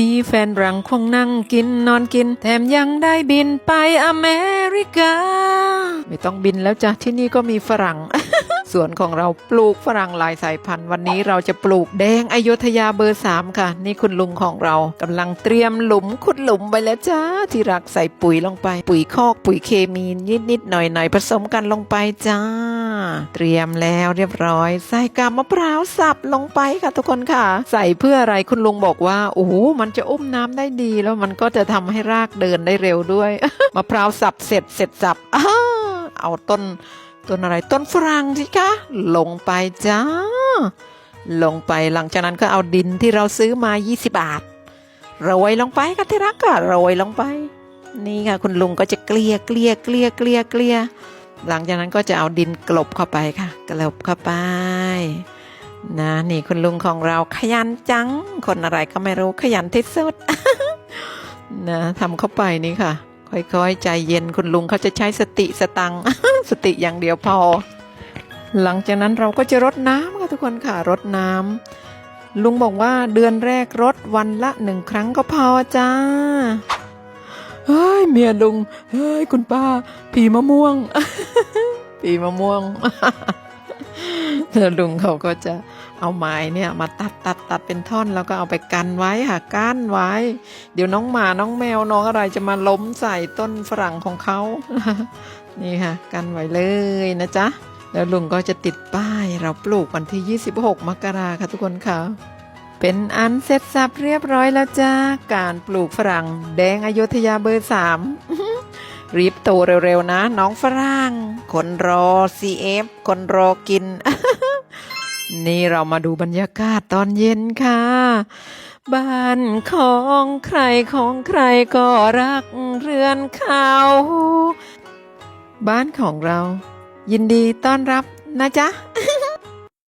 มีแฟนรังคงนั่งกินนอนกิน แถมยังได้บินไปอเมริกา ไม่ต้องบินแล้วจ้ะที่นี่ก็มีฝรั่ง สวนของเราปลูกฝรั่งหลายสายพันธุ์ วันนี้เราจะปลูกแดงอยุธยาเบอร์สามค่ะ นี่คุณลุงของเรากำลังเตรียมหลุมขุดหลุมไปแล้วจ้าที่รักใส่ปุ๋ยลงไป ปุ๋ยคอกปุ๋ยเคมีนิดนิดๆหน่อยหน่อยๆผสมกันลงไปจ้า เตรียมแล้วเรียบร้อย ใส่กาบมะพร้าวสับลงไปค่ะทุกคนค่ะ ใส่เพื่ออะไรคุณลุงบอกว่าโอ้โหมันจะอุ้มน้ำได้ดีแล้วมันก็จะทำให้รากเดินได้เร็วด้วยมะพร้าวสับเสร็จเสร็จสับอ้าเอาต้น ต้นอะไรต้นฝรั่งสิคะ ลงไปจ้า ลงไปหลังจากนั้นก็เอาดินที่เราซื้อมา 20 บาทโรยลงไปค่ะที่รักค่ะโรยลงไป นี่ค่ะคุณลุงก็จะเกลี่ยเกลี่ยเกลี่ยเกลี่ยเกลี่ยหลังจากนั้นก็จะเอาดินกลบเข้าไปค่ะ กลบเข้าไปนะนี่คุณลุงของเราขยันจัง คนอะไรก็ไม่รู้ขยันที่สุดนะทำเข้าไปนี่ค่ะ ค่อยๆ ใจเย็นคุณลุงเขาจะใช้สติสตัง สติอย่างเดียวพอ หลังจากนั้นเราก็จะรดน้ำค่ะทุกคนค่ะรดน้ำลุงบอกว่าเดือนแรกรดวันละหนึ่งครั้งก็พอจ้าเฮ้ยเมียลุงเฮ้ยคุณป้าผีมะม่วงผีมะม่วง แล้วลุงเขาก็จะเอาไม้เนี่ยมาตัดตัดตัดเป็นท่อนแล้วก็เอาไปกันไว้ค่ะก้นไว้ เดี๋ยวน้องหมาน้องแมวน้องอะไรจะมาล้มใส่ต้นฝรั่งของเขา นี่ค่ะ กันไว้เลยนะจ๊ะ แล้วลุงก็จะติดป้ายเราปลูกวันที่ 26 มกราค่ะทุกคนค่ะเป็นอันเสร็จสับเรียบร้อยแล้วจ้าการปลูกฝรั่ง แดงอยุธยาเบอร์สามรีบโตเร็วๆนะ น้องฝรั่ง คนรอ CF คนรอกิน นี่เรามาดูบรรยากาศตอนเย็นค่ะ บ้านของใครของใครก็รักเรือนเขาบ้านของเรา ยินดีต้อนรับนะจ๊ะ